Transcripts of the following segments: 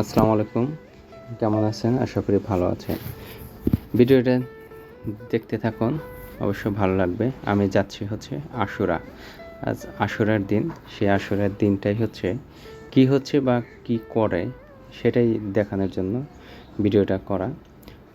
আসসালামু আলাইকুম। কেমন আছেন? আশা করি ভালো আছেন। ভিডিওটা দেখতে থাকুন। অবশ্য ভালো লাগবে। আমি যাচ্ছি হচ্ছে আশুরা। আজ আশুরার দিন। সেই আশুরার দিনটাই হচ্ছে কি হচ্ছে বা কি করে সেটাই দেখানোর জন্য ভিডিওটা করা।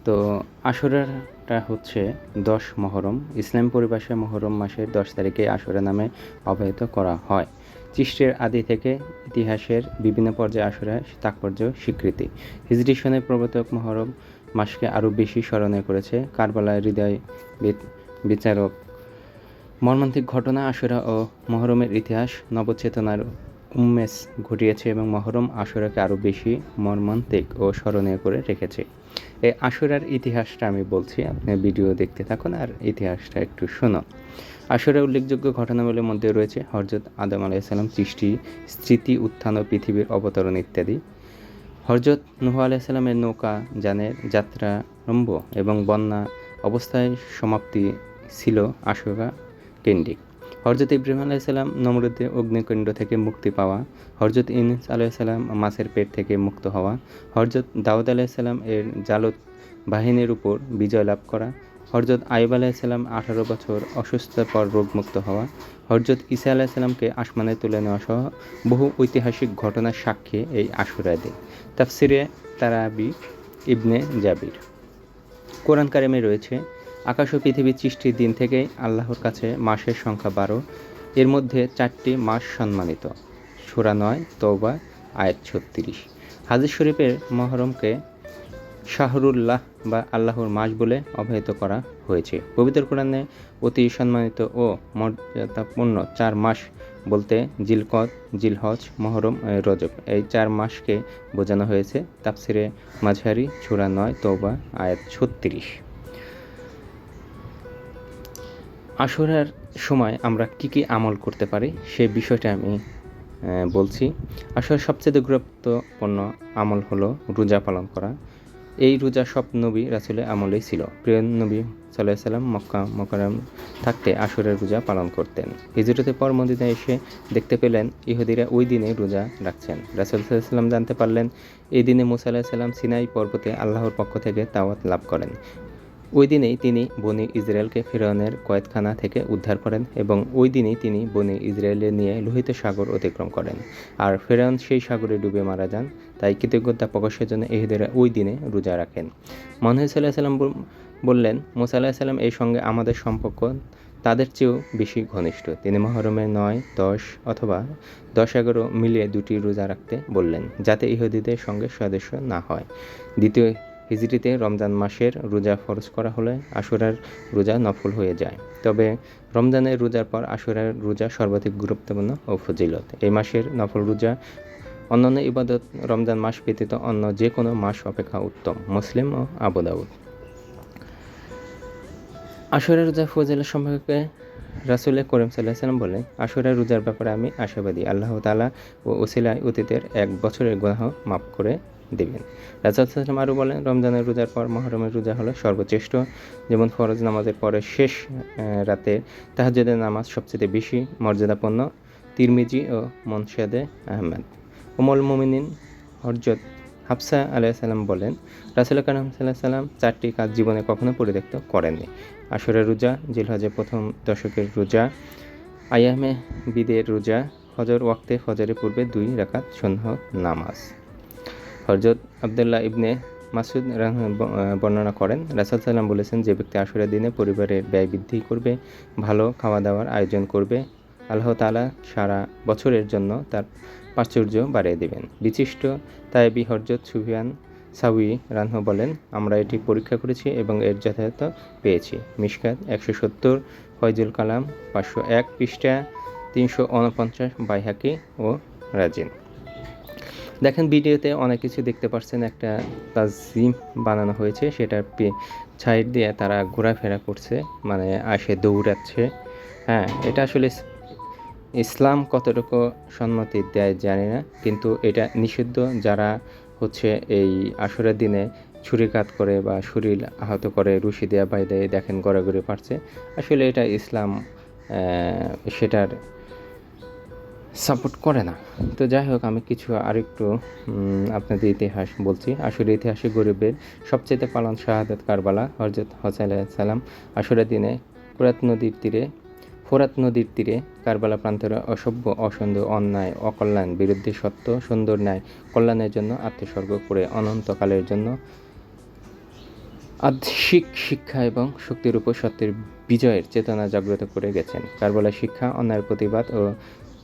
তো আশুরাটা হচ্ছে দশ মহরম। ইসলাম পরিভাষায় মহরম মাসের দশ তারিখে আশুরা নামে অবহিত করা হয়। খ্রিস্টের আদি থেকে ইতিহাসের বিভিন্ন পর্যায়ে আসরে তাৎপর্য, স্বীকৃতি। হিজরি সনের প্রবর্তক মহরম মাসকে আরও বেশি স্মরণীয় করেছে কারবালায় হৃদয় বিচারক। মর্মান্তিক ঘটনা, আসরা ও মহরমের ইতিহাস, নবচেতনার উন্মেষ ঘটিয়েছে এবং মহরম আশুরাকে আরও বেশি মর্মান্তিক ও স্মরণীয় করে রেখেছে। এই আশুরার ইতিহাসটা আমি বলছি, আপনি ভিডিও দেখতে থাকুন আর ইতিহাসটা একটু শুনুন। আশুরা উল্লেখযোগ্য ঘটনাগুলির মধ্যে রয়েছে হরজত আদম আলাইসাল্লাম সৃষ্টি, স্মৃতি, উত্থান ও পৃথিবীর অবতরণ ইত্যাদি। হরজত নুহ আলাইসাল্লামের নৌকা, যানের যাত্রা আরম্ভ এবং বন্যা অবস্থায় সমাপ্তি ছিল আশুরা কেন্দ্রিক। হরজত ইব্রাহিম আলাইসাল্লাম নমরুদ্দে অগ্নিকুণ্ড থেকে মুক্তি পাওয়া হরজত ইনিস আলাইসাল্লাম মাছের পেট থেকে মুক্ত হওয়া হরজত দাউদ আলাইসাল্লাম এর জালত বাহিনীর উপর বিজয় লাভ করা হরজত আইব আলাইসাল্লাম আঠারো বছর অসুস্থতার পর রোগমুক্ত হওয়া হরজত ঈসা আলাইসাল্লামকে আসমানে তুলে নেওয়া সহ বহু ঐতিহাসিক ঘটনার সাক্ষী এই আশুরা দিন। তাফসিরে তারাবি ইবনে জাবির। কোরআন কারিমে রয়েছে আকাশ ও পৃথিবীর সৃষ্টির দিন থেকেই আল্লাহর কাছে মাসের সংখ্যা বারো। এর মধ্যে চারটি মাস সম্মানিত। সুরা নয় তৌবা আয়াত ছত্রিশ। হাজির শরীফের মহরমকে শাহরুল্লাহ বা আল্লাহর মাস বলে অবহিত করা হয়েছে। পবিত্র কোরআনে অতি সম্মানিত ও মর্যাদাপূর্ণ চার মাস বলতে জিলকদ, জিলহজ, মহরম রজব এই চার মাসকে বোঝানো হয়েছে। তাফসিরে মাঝারি ছুরা নয় তৌবা আয়াত ছত্রিশ। আশুরার সময় আমরা কি কি আমল করতে পারি সে বিষয়টা আমি বলছি। আসলে সবচেয়ে গুরুত্বপূর্ণ আমল হলো রোজা পালন করা। এই রোজা সব নবী রাসুলের আমলেই ছিল। প্রিয় নবী সাল্লাহ সাল্লাম মক্কা মকরাম থাকতে আসরের রোজা পালন করতেন। হিজরতের পর মদিনায় এসে দেখতে পেলেন ইহুদিরা ওই দিনে রোজা রাখছেন। রাসুল সাল্লাম জানতে পারলেন, এই দিনে মুসা আলাহ সাল্লাম সিনাই পর্বতে আল্লাহর পক্ষ থেকে তাওয়াত লাভ করেন। ওই দিনেই তিনি বনি ইসরায়েলকে ফেরাউনের কয়েদখানা থেকে উদ্ধার করেন এবং ওই দিনেই তিনি বনি ইসরায়েলে নিয়ে লোহিত সাগর অতিক্রম করেন। আর ফেরাউন সেই সাগরে ডুবে মারা যান, তাই কৃতজ্ঞতা প্রকাশের জন্য এহুদেরা ওই দিনে রোজা রাখেন। মনহ সাল্লাম বললেন, মোসা আলাহ সাল্লাম এই সঙ্গে আমাদের সম্পর্ক তাদের চেয়েও বেশি ঘনিষ্ঠ। তিনি মহরমে নয়, দশ অথবা দশ এগারো মিলিয়ে দুটি রোজা রাখতে বললেন, যাতে ইহুদিদের সঙ্গে সদস্য না হয়। দ্বিতীয় হিজরিতে রমজান মাসের রোজা ফরজ করা হলে আশুরার রোজা নফল হয়ে যায়। তবে রমজানের রোজার পর আশুরার রোজা সর্বাধিক গুরুত্বপূর্ণ ও ফজিলত। এই মাসের নফল রোজা অন্যান্য ইবাদত রমজান মাস ব্যতীত অন্য যে কোনো মাস অপেক্ষা উত্তম, মুসলিম ও আবু দাউদ। আশুরা রোজা ফজিলত সম্পর্কে রাসুলের করিম সাল্লাহাম বলেন আশুরা রোজার ব্যাপারে আমি আশাবাদী। আল্লাহ তালা ও ওসিলায় অতীতের এক বছরের গুনাহ মাফ করে দেবেন। রাজাম আরও বলেন, রমজানের রোজার পর মহরমের রোজা হলো সর্বশ্রেষ্ঠ। যেমন ফরজ নামাজের পরে শেষ রাতে তাহাজ্জুদের নামাজ সবচেয়ে বেশি মর্যাদাপন্ন তিরমিজি ও মনসাদে আহমেদ। উমল মুমিনিন হরজত হাফসা আলাইসাল্লাম বলেন, রাসুল কালাম সাল্লাহ সাল্লাম চারটি কাজ জীবনে কখনো পরিত্যক্ত করেননি। আশুরের রোজা, জিলহজের প্রথম দশকের রোজা, আয়ামে বিদের রোজা ফজর ওয়াক্তে ফজরের পূর্বে দুই রাকাত সন্ধ্যা নামাজ। হরজত আবদুল্লাহ ইবনে মাসুদ বর্ণনা করেন। রাসাল সাল্লাম বলেছেন যে ব্যক্তি আশুরের দিনে পরিবারের ব্যয় বৃদ্ধি করবে, ভালো খাওয়া দাওয়ার আয়োজন করবে, আল্লাহ তাআলা সারা বছরের জন্য তার প্রাচুর্য বাড়িয়ে দেবেন। বিশিষ্ট তাইবি হরজত সুফিয়ান সাউই রানহ বলেন, আমরা এটি পরীক্ষা করেছি এবং এর যথাযথ পেয়েছি। মিশকাত একশো সত্তর, ফয়জুল কালাম পাঁচশো এক পৃষ্ঠা তিনশো উনপঞ্চাশ, বাইহাকি ও রাজিন। দেখেন ভিডিওতে অনেক কিছু দেখতে পাচ্ছেন একটা তাজিম বানানো হয়েছে সেটার সাইড দিয়ে তারা ঘোরাফেরা করছে মানে আসে দৌড়াচ্ছে। হ্যাঁ এটা আসলে ইসলাম কতটুকু সম্মতি দেয় জানি না, কিন্তু এটা নিষিদ্ধ যারা হচ্ছে এই আসরের দিনে ছুরিকাত করে বা শরীর আহত করে, রুশি দেয়া বাই দেয় দেখেন গড়াগড়ি পারছে। আসলে এটা ইসলাম সেটার সাপোর্ট করে না। তো যাই হোক আমি কিছু আরেকটু উম, আপনাদের ইতিহাস বলছি। আসলে ইতিহাসে গরিবের সবচেয়ে পালন শাহাদাত কারবালা হোসেন সালাম। আসরের দিনে কুরাত নদীর তীরে ফোরাত নদীর তীরে কারবালা প্রান্তরে অসভ্য অসুন্দর অন্যায় অকল্যাণ বিরুদ্ধে সত্য সুন্দর ন্যায় কল্যাণের জন্য আত্মস্বর্গ করে অনন্তকালের জন্য আধ্যাত্মিক শিক্ষা এবং শক্তির উপর সত্যের বিজয়ের চেতনা জাগ্রত করে গেছেন। কারবালা শিক্ষা অন্যায়ের প্রতিবাদ ও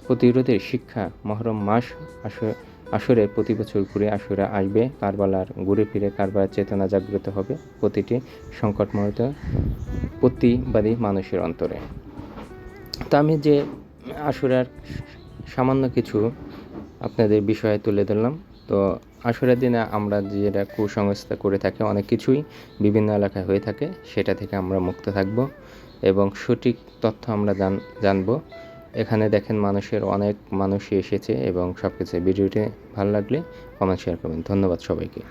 প্রতিরোধের শিক্ষা মহরম মাস আসর- প্রতি বছর ঘুরে আসরে আসবে। কারবালার ঘুরে ফিরে কারবালার চেতনা জাগ্রত হবে প্রতিটি সংকটময়ত প্রতিবাদী মানুষের অন্তরে। তা আমি যে আসুরার সামান্য কিছু আপনাদের বিষয়ে তুলে ধরলাম, তো আসরের দিনে আমরা যেটা কুসংস্কার করে থাকি অনেক কিছুই বিভিন্ন এলাকায় হয়ে থাকে, সেটা থেকে আমরা মুক্ত থাকব এবং সঠিক তথ্য আমরা জান, জানব। এখানে দেখেন মানুষের অনেক মানুষই এসেছে এবং সব কিছু ভিডিওটি ভালো লাগলে কমেন্ট শেয়ার করবেন ধন্যবাদ সবাইকে।